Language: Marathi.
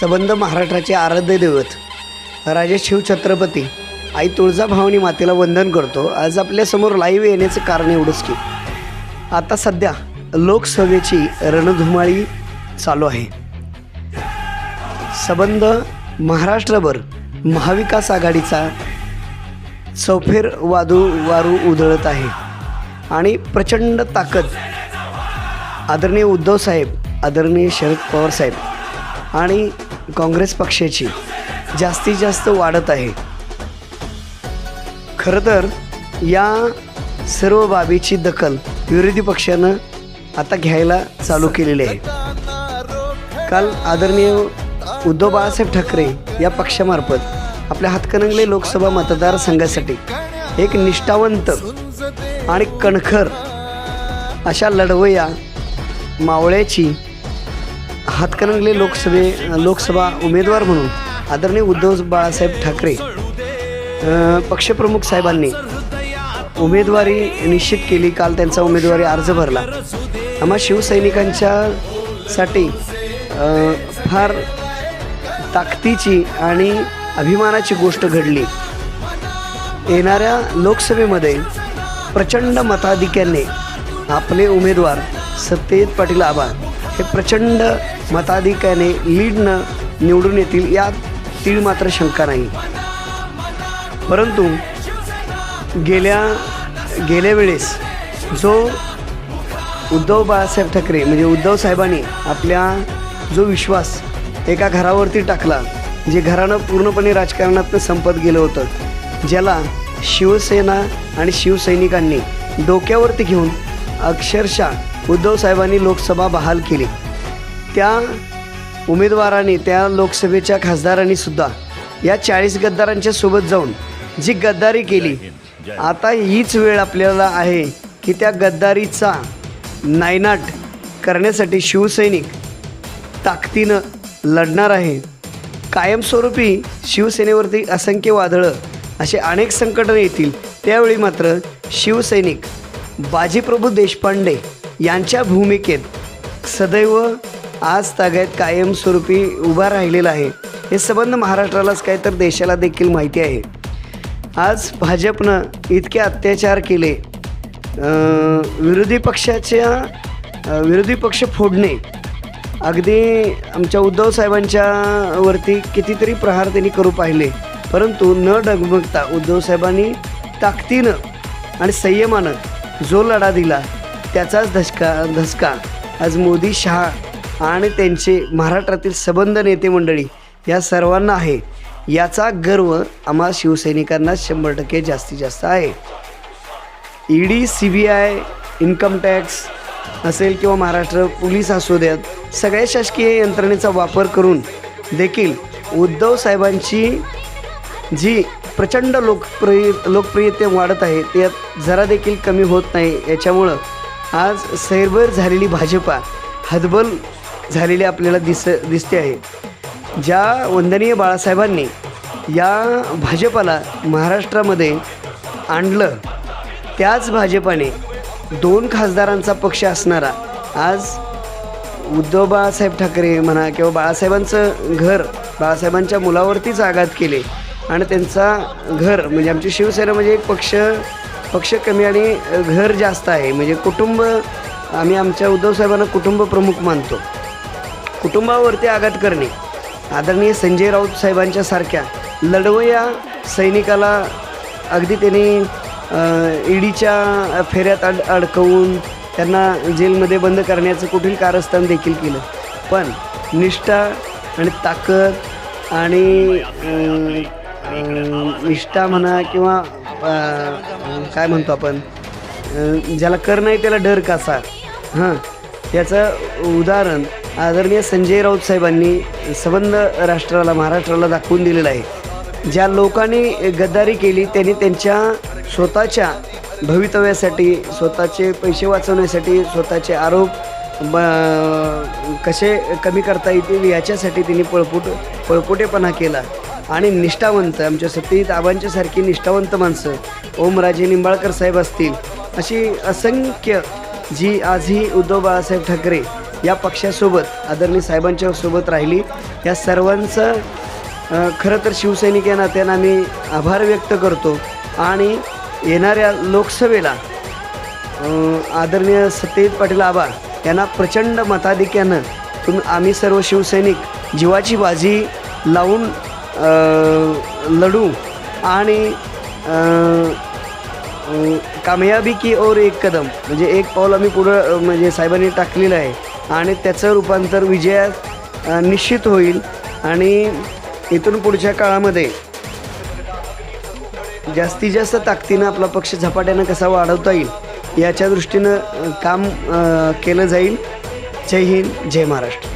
सबंध महाराष्ट्राचे आराध्य दैवत राजे शिवछत्रपती आई तुळजाभवानी मातेला वंदन करतो. आज आपल्यासमोर लाईव्ह येण्याचं कारण एवढंच की आता सध्या लोकसभेची रणधुमाळी चालू आहे. सबंध महाराष्ट्रभर महाविकास आघाडीचा चौफेर वादू वारू उधळत आहे. आणि प्रचंड ताकद आदरणीय उद्धव साहेब आदरणीय शरद पवार साहेब आणि काँग्रेस पक्षाची जास्तीत जास्त वाढत आहे. खरं तर या सर्व बाबीची दखल विरोधी पक्षानं आता घ्यायला चालू केलेली आहे. काल आदरणीय उद्धव बाळासाहेब ठाकरे या पक्षामार्फत आपल्या हातकणंगले लोकसभा मतदारसंघासाठी एक निष्ठावंत आणि कणखर अशा लढवया मावळ्याची हातकणंगले लोकसभे लोकसभा उमेदवार म्हणून आदरणीय उद्धव बाळासाहेब ठाकरे पक्षप्रमुख साहेबांनी उमेदवारी निश्चित केली. काल त्यांचा उमेदवारी अर्ज भरला. आम्हा शिवसैनिकांच्यासाठी साठी फार ताकदीची आणि अभिमानाची गोष्ट घडली. येणाऱ्या लोकसभेमध्ये प्रचंड मताधिक्याने आपले उमेदवार सत्यजित पाटील आबा हे प्रचंड मताधिक्याने लीडनं निवडून येतील यात तीळ मात्र शंका नाही. परंतु गेल्या गेल्या वेळेस जो उद्धव बाळासाहेब ठाकरे म्हणजे उद्धव साहेबांनी आपल्या जो विश्वास एका घरावरती टाकला जे घरानं पूर्णपणे राजकारणातनं संपत गेलं होतं ज्याला शिवसेना आणि शिवसैनिकांनी डोक्यावरती घेऊन अक्षरशः उद्धव साहेबांनी लोकसभा बहाल केली. त्या उमेदवारांनी त्या लोकसभेच्या खासदारांनी सुद्धा या चाळीस गद्दारांच्या सोबत जाऊन जी गद्दारी केली आता हीच वेळ आपल्याला आहे की त्या गद्दारीचा नायनाट करण्यासाठी शिवसैनिक ताकदीनं लढणार आहे. कायमस्वरूपी शिवसेनेवरती असंख्य वादळं असे अनेक संकटं येतील त्यावेळी मात्र शिवसैनिक बाजीप्रभू देशपांडे यांच्या भूमिकेत सदैव आज ताग्यात कायमस्वरूपी उभा राहिलेला आहे. हे संबंध महाराष्ट्रालाच काय तर देशाला देखील माहिती आहे. आज भाजपनं इतके अत्याचार केले. विरोधी पक्षाच्या विरोधी पक्ष फोडणे. अगदी आमच्या उद्धव साहेबांच्या वरती कितीतरी प्रहार त्यांनी करू पाहिले. परंतु न डगमगता उद्धव साहेबांनी ताकदीनं आणि संयमानं जो लढा दिला त्याचाच धसका धसका आज मोदी शहा आणि त्यांचे महाराष्ट्रातील सबंध नेते मंडळी या सर्वांना आहे. याचा गर्व आम्हा शिवसैनिकांना शंभर टक्के जास्तीत जास्त आहे. ED C B I income tax असेल किंवा महाराष्ट्र पोलीस असू द्यात सगळ्या शासकीय यंत्रणेचा वापर करून देखील उद्धव साहेबांची जी प्रचंड लोकप्रिय लोकप्रियते वाढत आहे त्यात जरा देखील कमी होत नाही. याच्यामुळं आज सैरभर झालेली भाजपा हदबल झालेली आपल्याला दिस दिसते आहे. ज्या वंदनीय बाळासाहेबांनी या भाजपाला महाराष्ट्रामध्ये आणलं त्याच भाजपाने दोन खासदारांचा पक्ष असणारा आज उद्धव बाळासाहेब ठाकरे म्हणा किंवा बाळासाहेबांचं घर बाळासाहेबांच्या मुलावरतीच आघात केले आणि त्यांचा घर म्हणजे आमची शिवसेना म्हणजे एक पक्ष पक्ष कमी आणि घर जास्त आहे. म्हणजे कुटुंब आम्ही आमच्या उद्धव साहेबांना कुटुंब प्रमुख मानतो. कुटुंबावरती आघात करणे. आदरणीय संजय राऊत साहेबांच्या सारख्या लढवया सैनिकाला अगदी त्यांनी ईडीच्या फेऱ्यात अड अडकवून त्यांना जेलमध्ये बंद करण्याचं कुठील कारस्थान देखील केलं. पण निष्ठा आणि ताकद आणि निष्ठा म्हणा किंवा काय म्हणतो आपण ज्याला कर नाही त्याला डर कसा? हां याचं उदाहरण आदरणीय संजय राऊत साहेबांनी संबंध राष्ट्राला महाराष्ट्राला दाखवून दिलेलं आहे. ज्या लोकांनी गद्दारी केली त्यांनी त्यांच्या स्वतःच्या भवितव्यासाठी स्वतःचे पैसे वाचवण्यासाठी स्वतःचे आरोप ब कसे कमी करता येतील याच्यासाठी त्यांनी पळपुट पळपुटेपणा केला. आणि निष्ठावंत आमच्या सत्यजित आबांच्यासारखी निष्ठावंत माणसं ओमराजे निंबाळकर साहेब असतील अशी असंख्य जी आजही उद्धव बाळासाहेब ठाकरे या पक्षासोबत आदरणीय साहेबांच्या सोबत राहिली. या सर्वांचं खरं तर शिवसैनिक या नात्यानं आम्ही आभार व्यक्त करतो. आणि येणाऱ्या लोकसभेला आदरणीय सत्यजित पाटील आबा यांना प्रचंड मताधिक्यानं तुम आम्ही सर्व शिवसैनिक जीवाची बाजी लावून लढू आणि कामयाबी की और एक कदम. म्हणजे एक पाऊल आम्ही पुढं म्हणजे साहेबांनी टाकलेलं आहे. आणि त्याचं रूपांतर विजयात निश्चित होईल. आणि इथून पुढच्या काळामध्ये जास्तीत जास्त ताकदीनं आपला पक्ष झपाट्यानं कसा वाढवता येईल याच्या दृष्टीनं काम केलं जाईल. जय हिंद जय महाराष्ट्र.